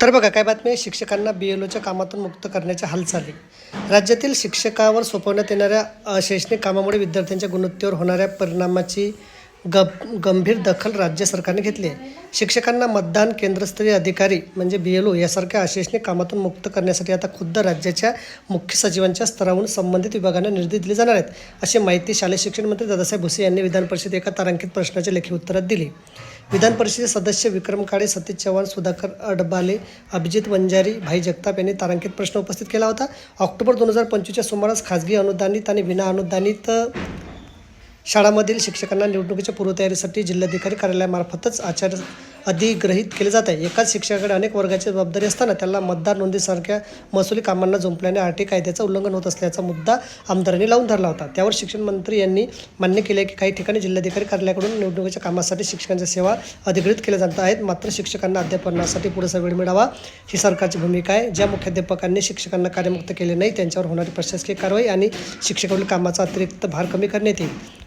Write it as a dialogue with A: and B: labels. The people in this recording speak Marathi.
A: तर बघा काय बातमी आहे? शिक्षकांना बी एल ओच्या कामातून मुक्त करण्याच्या हालचाली राज्यातील शिक्षकावर सोपवण्यात येणाऱ्या शैक्षणिक कामामुळे विद्यार्थ्यांच्या गुणवत्तेवर होणाऱ्या परिणामाची ग गंभीर दखल राज्य सरकारने घेतली आहे. शिक्षकांना मतदान केंद्रस्तरीय अधिकारी म्हणजे बी एल ओ यासारख्या अशैक्षणिक कामातून मुक्त करण्यासाठी आता खुद्द राज्याच्या मुख्य सचिवांच्या स्तरावरून संबंधित विभागांना निर्देश दिले जाणार आहेत अशी माहिती शालेय शिक्षण मंत्री दादासाहेब भुसे यांनी विधान परिषदेत एका तारांकित प्रश्नाच्या लेखी उत्तरात दिली. विधान परिषदेचे सदस्य विक्रम काळे सतीश चव्हाण सुधाकर अडबाले अभिजित वंजारी भाई जगताप यांनी तारांकित प्रश्न उपस्थित केला होता. ऑक्टोबर दोन हजार पंचवीसच्या सुमारास खाजगी अनुदानित आणि विना अनुदानित शाळांमधील शिक्षकांना निवडणुकीच्या पूर्वतयारीसाठी जिल्हाधिकारी कार्यालयामार्फतच आचार अधिग्रहित केले जात आहे. एकाच शिक्षकाकडे अनेक वर्गाची जबाबदारी असताना त्याला मतदार नोंदीसारख्या महसुली कामांना जुंपल्याने आर टी कायद्याचं उल्लंघन होत असल्याचा मुद्दा आमदारांनी लावून धरला होता. त्यावर शिक्षण मंत्री यांनी मान्य केले की काही ठिकाणी जिल्हाधिकारी कार्यालयाकडून निवडणुकीच्या कामासाठी शिक्षकांच्या सेवा अधिग्रहित केल्या जात आहेत. मात्र शिक्षकांना अध्यापनासाठी पुरेसा वेळ मिळावा ही सरकारची भूमिका आहे. ज्या मुख्याध्यापकांनी शिक्षकांना कार्यमुक्त केले नाही त्यांच्यावर होणारी प्रशासकीय कारवाई आणि शिक्षकावरील कामाचा अतिरिक्त भार कमी करण्यात येईल.